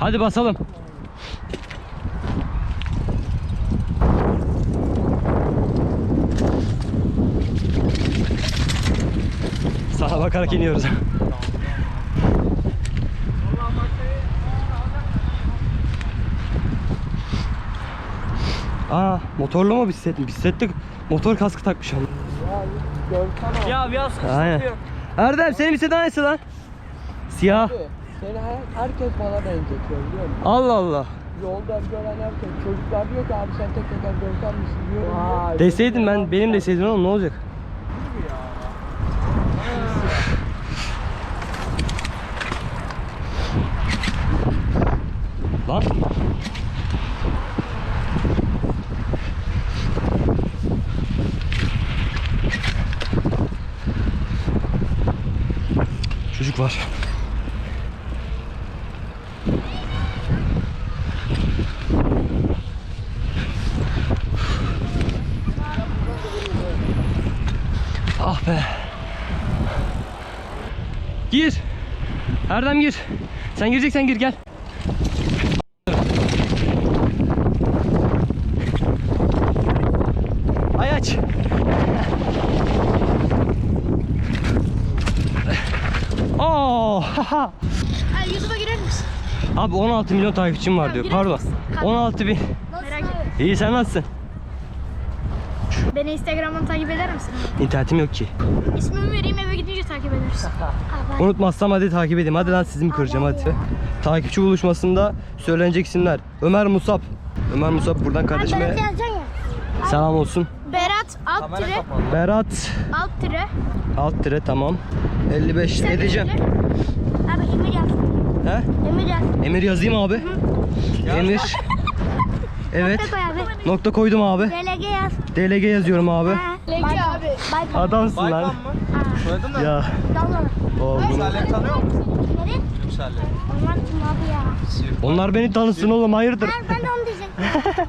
Hadi basalım. Sağa bakarak iniyoruz. Aa motorlu mu bisiklet mi? Bisikletli motor kaskı takmış ama. Ya biraz Aynen. Erdem senin bisikletin hangisi lan? Siyah. Seni her, herkes bana benzetiyor biliyor musun? Allah Allah. Yolda gören herkes. Çocuklar diyor ki abi sen tek teker görsen misin diyorum. Deseydin ben benim deseydin oğlum ne olacak? Lan. Çocuk var. Ah be. Gir. Erdem gir. Sen gireceksen gir gel. Ay aç. Oo, haha. Ha, YouTube'a girer misin? Abi 16 milyon takipçim var diyor. Pardon. 16 bin. Merak etme. İyi sen nasılsın? Beni Instagram'dan takip eder misin? İnternetim yok ki. İsmimi vereyim eve gidince takip edersin. Aa, bak. Unutmazsam hadi takip edeyim. Hadi lan sizi mi kıracağım hadi. Takipçi buluşmasında söylenecek isimler. Ömer Musab. Ömer Musab buradan kardeşime selam olsun. Berat alt tire Berat alt tire. alt tire tamam. 55 edeceğim. Abi Emir yaz. He? Emir yaz. Emir yazayım abi. Emir. Evet. Nokta koy abi. Nokta koydum abi. DLG yaz. DLG yazıyorum abi. Ha. DLG abi. Baykan. Adamsın lan. Soyadın? Ya. Dalmalı. o bunu- Salih tanıyor musun? Nereye? Onlar kim abi ya? Onlar beni tanısın oğlum hayırdır. Ha, ben de onu diyecektim.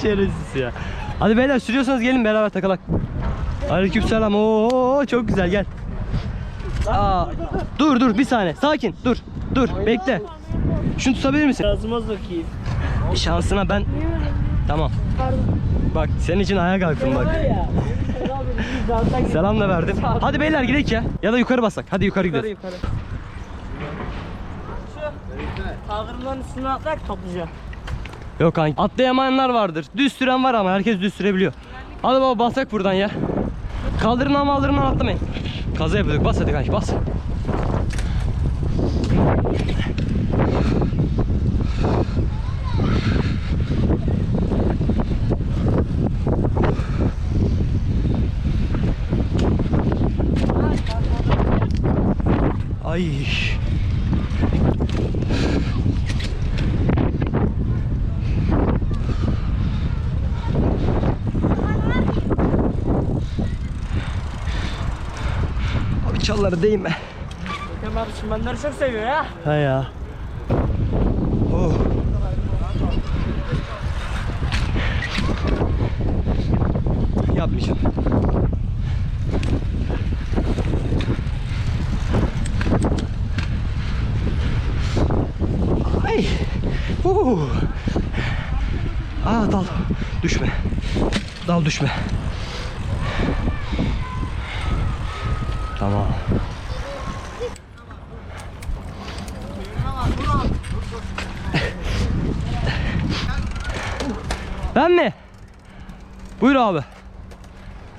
Şerefsiz ya. Hadi beyler sürüyorsanız gelin beraber takalak. Aleykümselam. Oo çok güzel gel. Aa, dur dur bir saniye. Sakin. Dur. Dur. Bekle. Şunu tutabilir misin? Ağzıma sokayım. Şansına ben Tamam. Bak senin için ayağa kalktım bak. Selam da verdim. Hadi beyler gidelim ya. Ya da yukarı basak. Hadi yukarı yukarı gidelim. yukarı. Şu kaldırımların üstüne atlayak toplayacağım. Yok kanki. Atlayamayanlar vardır. Düz süren var ama herkes düz sürebiliyor. Hadi baba basak buradan ya. Kaldırımdan maldırımdan atlamayın. Kaza yapıyorduk. Bas hadi kanki bas. Ay. Çalları değme. Bakın abi çimenleri çok seviyor ya. Ha ya. Oh. Yapmayacağım. Ay. Uh. Aa dal. Düşme. Dal düşme. Tamam. Ben mi? Buyur abi.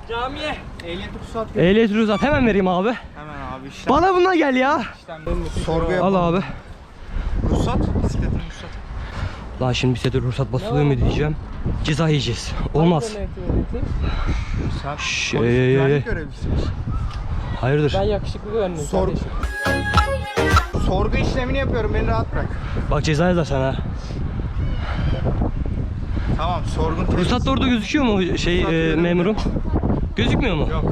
Camiye. Ehliyet ruhsat Ehliyet ruhsat hemen vereyim abi. Hemen abi işlem. Bana bununla gel ya. Sorgu Al yapalım. abi. Ruhsat. Bisikletin ruhsat. Lan şimdi de ruhsat basılıyor mu diyeceğim. Ceza yiyeceğiz. Olmaz. Sen Şşş, polis ey, ey, ey. güvenlik görevlisi misin? Hayırdır? Ben yakışıklı görünüyorum Sor- kardeşim. Sorgu işlemini yapıyorum. Beni rahat bırak. Bak ceza yazar sana. Tamam. Sorgun Ruhsat da orada gözüküyor mu şey Ruhsat e, memurum? Gözükmüyor mu? Yok.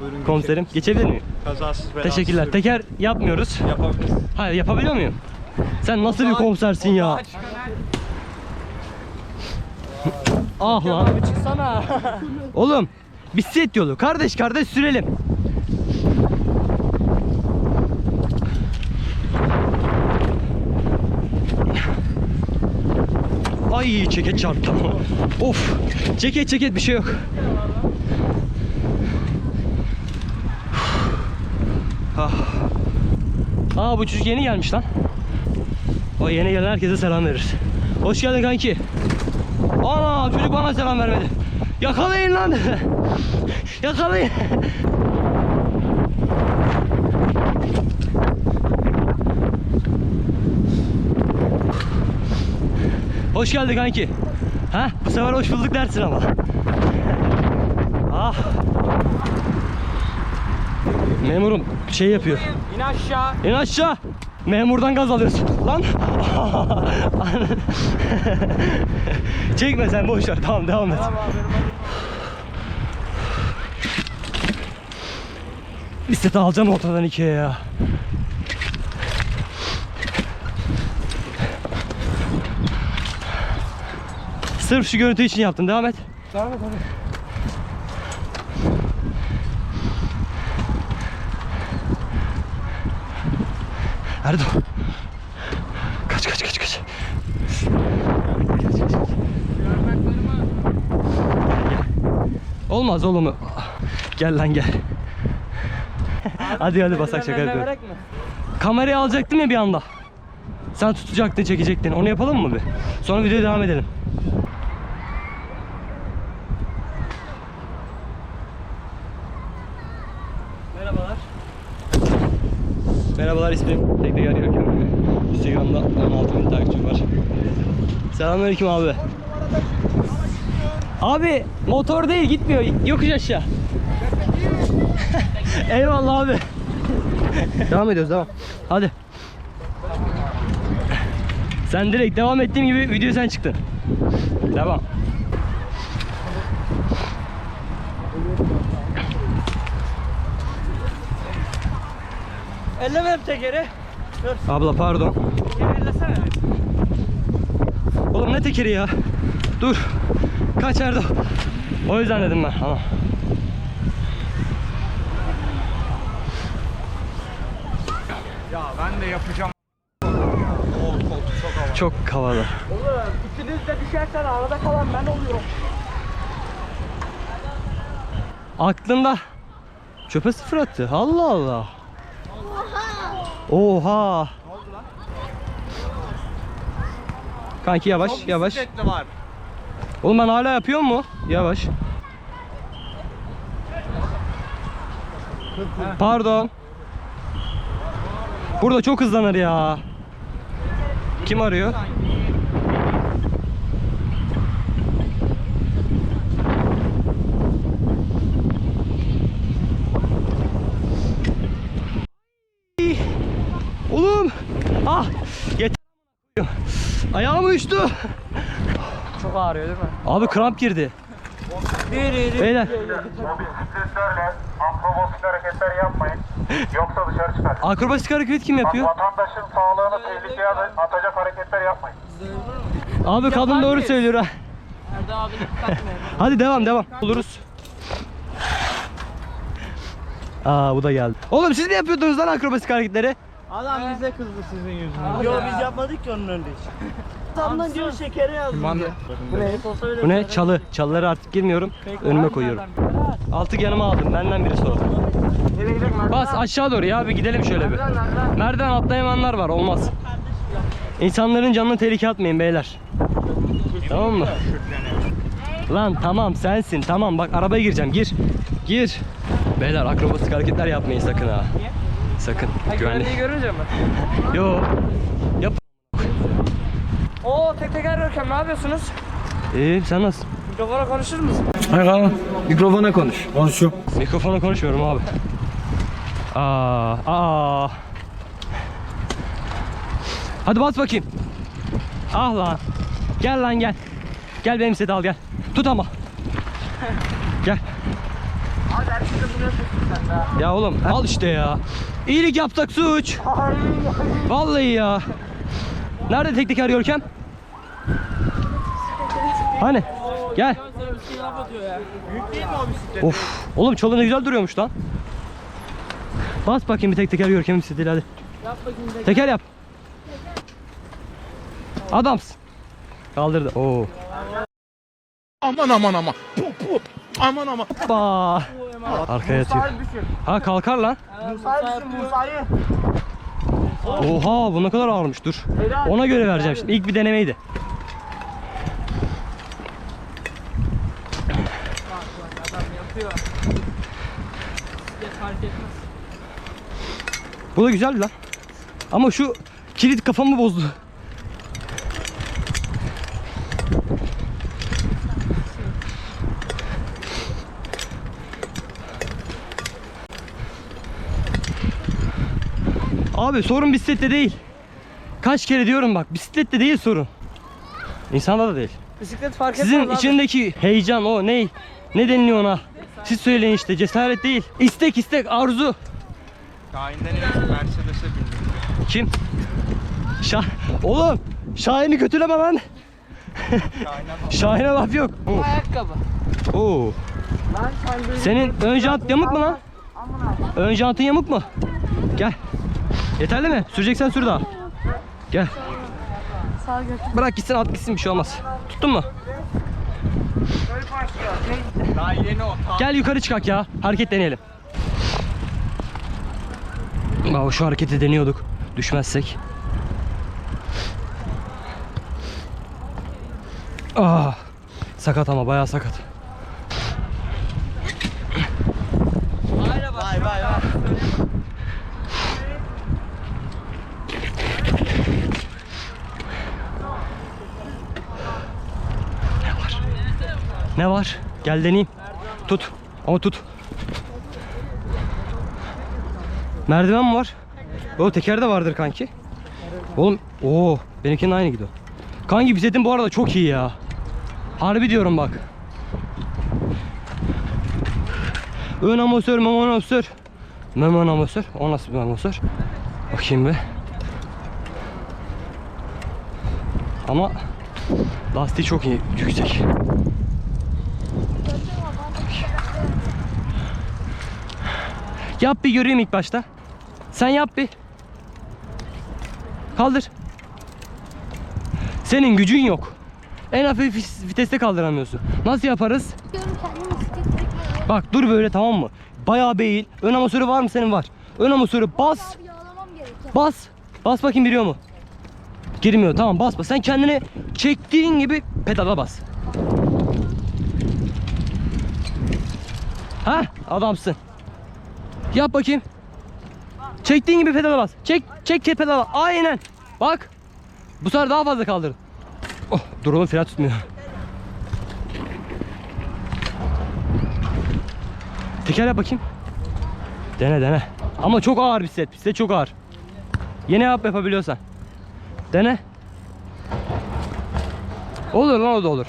Buyurun Komiserim geçebilir miyim? Kazasız belasız. Teşekkürler. sürün. Teker yapmıyoruz. Yapabilirsin. Hayır yapabiliyor muyum? Sen nasıl bir komisersin ya? Ah lan. Abi çıksana. Oğlum bisiklet yolu. Kardeş kardeş sürelim. Ay ceket çarptı. of. Ceket ceket bir şey yok. ah. Aa bu çocuk yeni gelmiş lan. O yeni gelen herkese selam verir. Hoş geldin kanki. Ana çocuk bana selam vermedi. Yakalayın lan. Yakalayın. Hoş geldin kanki. Ha, bu sefer hoş bulduk dersin ama. Ah. Memurum şey yapıyor. İn aşağı. İn aşağı. Memurdan gaz alıyorsun. Lan. Çekme sen boş ver. Tamam devam et. Bisikleti alacağım ortadan ikiye ya. Sırf şu görüntü için yaptım. Devam et. Devam et hadi. Erdo. Kaç kaç kaç kaç. Olmaz oğlum. Gel lan gel. hadi hadi basak şaka yapıyorum. Kamerayı alacaktım ya bir anda. Sen tutacaktın, çekecektin. Onu yapalım mı bir? Sonra videoya devam edelim. Merhabalar ismim Tekrar Görkem. Instagram'da 16 bin takipçim var. Selamünaleyküm abi. Abi motor değil gitmiyor. Yokuş aşağı. Eyvallah abi. devam ediyoruz devam. Hadi. Sen direkt devam ettiğim gibi video sen çıktın. Devam. Elleme hep tekeri. Abla pardon. Ellesene. Oğlum ne tekeri ya? Dur. Kaç Erdo. O yüzden dedim ben. Tamam. Ya ben de yapacağım. Çok havalı. Oğlum ikiniz de düşersen arada kalan ben oluyorum. Aklında çöpe sıfır attı. Allah Allah. Oha. Kanki yavaş Çok yavaş. bisikletli var. Oğlum ben hala yapıyor mu? Yavaş. Pardon. Burada çok hızlanır ya. Kim arıyor? Ah. Yeter. Uyuştu. Çok ağrıyor değil mi? Abi kramp girdi. Beyler. Motosikletlerle akrobasik hareketler yapmayın. Yoksa dışarı çıkar. Akrobasik hareket kim yapıyor? Vatandaşın sağlığını tehlikeye atacak hareketler yapmayın. Abi kadın doğru söylüyor ha. Hadi devam devam. Buluruz. Aa bu da geldi. Oğlum siz mi yapıyordunuz lan akrobasik hareketleri? Adam bize kızdı sizin yüzünüzden. Yo biz yapmadık ki onun önünde hiç. Adamdan diyor şekeri yazdım diyor. Bu ne? Bu ne? Çalı. Çalıları artık girmiyorum. Önüme koyuyorum. Altı yanıma aldım. Benden biri sordu. Bas aşağı doğru ya bir gidelim şöyle bir. Merdiven atlayamayanlar var. Olmaz. İnsanların canını tehlikeye atmayın beyler. Tamam mı? Lan tamam sensin. Tamam bak arabaya gireceğim. Gir. Gir. Beyler akrobasik hareketler yapmayın sakın ha. Sakın. Güvenli. Güvenliği görünce mi? Yo. Yap. Oo tek teker Görkem ne yapıyorsunuz? İyi sen nasılsın? Mikrofona konuşur musun? Mikrofona konuş. Konuşuyor. Mikrofona konuşmuyorum abi. Aa, aa. Hadi bas bakayım. Ah lan. Gel lan gel. Gel benim seti al gel. Tut ama. Gel. Ya oğlum al işte ya. İyilik yaptık suç. Vallahi ya. Nerede tek teker Görkem? Hani? Gel. Of. Oğlum çalı ne güzel duruyormuş lan. Bas bakayım bir tek teker Görkem'in istediğiyle hadi. Teker yap. Adamsın. Kaldırdı. Oo. Aman aman aman. Aman aman. Hoppa. Arkaya yatıyor. Ha kalkar lan. Musa'yı düşün Musa'yı. Oha bu ne kadar ağırmış dur. Ona göre vereceğim şimdi. İlk bir denemeydi. Bu da güzeldi lan. Ama şu kilit kafamı bozdu. Abi sorun bisiklette değil. Kaç kere diyorum bak bisiklette değil sorun. İnsanda da değil. Bisiklet fark Sizin etmez abi. içindeki heyecan o ne? Ne deniliyor ona? Siz söyleyin işte cesaret değil. İstek istek arzu. Şahin'den inip Mercedes'e bindim. Kim? Şah Oğlum Şahin'i kötüleme lan. Şahin'e Şahin'e laf yok. Ayakkabı. Oo. Lan sen böyle... Senin ön jant yamuk mu lan? Ön jantın yamuk mu? Gel. Yeterli mi? Süreceksen sür daha. Gel. Sağ götür. Bırak gitsin at gitsin bir şey olmaz. Tuttun mu? Gel yukarı çıkak ya. Hareket deneyelim. Bak şu hareketi deniyorduk. Düşmezsek. Ah. Sakat ama bayağı sakat. Ne var? Gel deneyeyim. Tut. Ama tut. Merdiven mi var? O teker de vardır kanki. Oğlum, oo, benimkinin aynı gidiyor. Kanki bisikletin bu arada çok iyi ya. Harbi diyorum bak. Ön amortisör, mem amortisör. Mem amortisör. O nasıl bir amortisör? Bakayım bir. Ama lastiği çok iyi, yüksek. Yap bir göreyim ilk başta. Sen yap bir. Kaldır. Senin gücün yok. En hafif viteste kaldıramıyorsun. Nasıl yaparız? Bak dur böyle tamam mı? Bayağı eğil. Ön amortisörü var mı senin var? Ön amortisörü bas. Bas. Bas bakayım giriyor mu? Girmiyor. Tamam bas bas. Sen kendini çektiğin gibi pedala bas. Ha? Adamsın. Yap bakayım. Çektiğin gibi pedala bas. Çek, çek çek pedala. Aynen. Bak. Bu sefer daha fazla kaldır. Oh, dur oğlum fren tutmuyor. Teker yap bakayım. Dene dene. Ama çok ağır bisiklet. Bisiklet çok ağır. Yine yap yapabiliyorsan. Dene. Olur lan o da olur.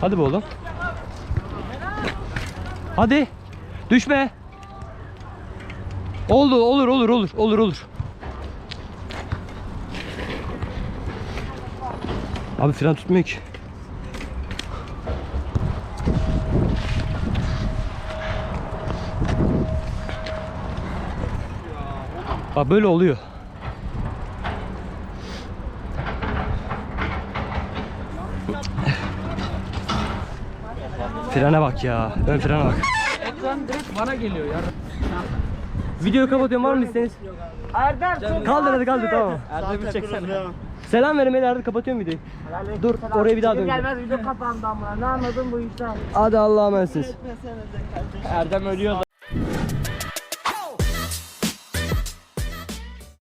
Hadi be oğlum. Hadi. Düşme. Oldu olur olur olur olur olur. Abi fren tutmuyor ki. Bak böyle oluyor. Frene bak ya. Ön frene bak. Ekran direkt bana geliyor ya. Videoyu kapatıyorum var mı isteğiniz? Erdem çok Kaldır hadi kaldır tamam. Erdem'i çeksene. Selam verin beyler hadi kapatıyorum videoyu. Dur oraya bir daha dön. Gelmez video kapandı amına. Ne anladın bu işten? Hadi Allah'a emanetsiniz. Erdem ölüyor da.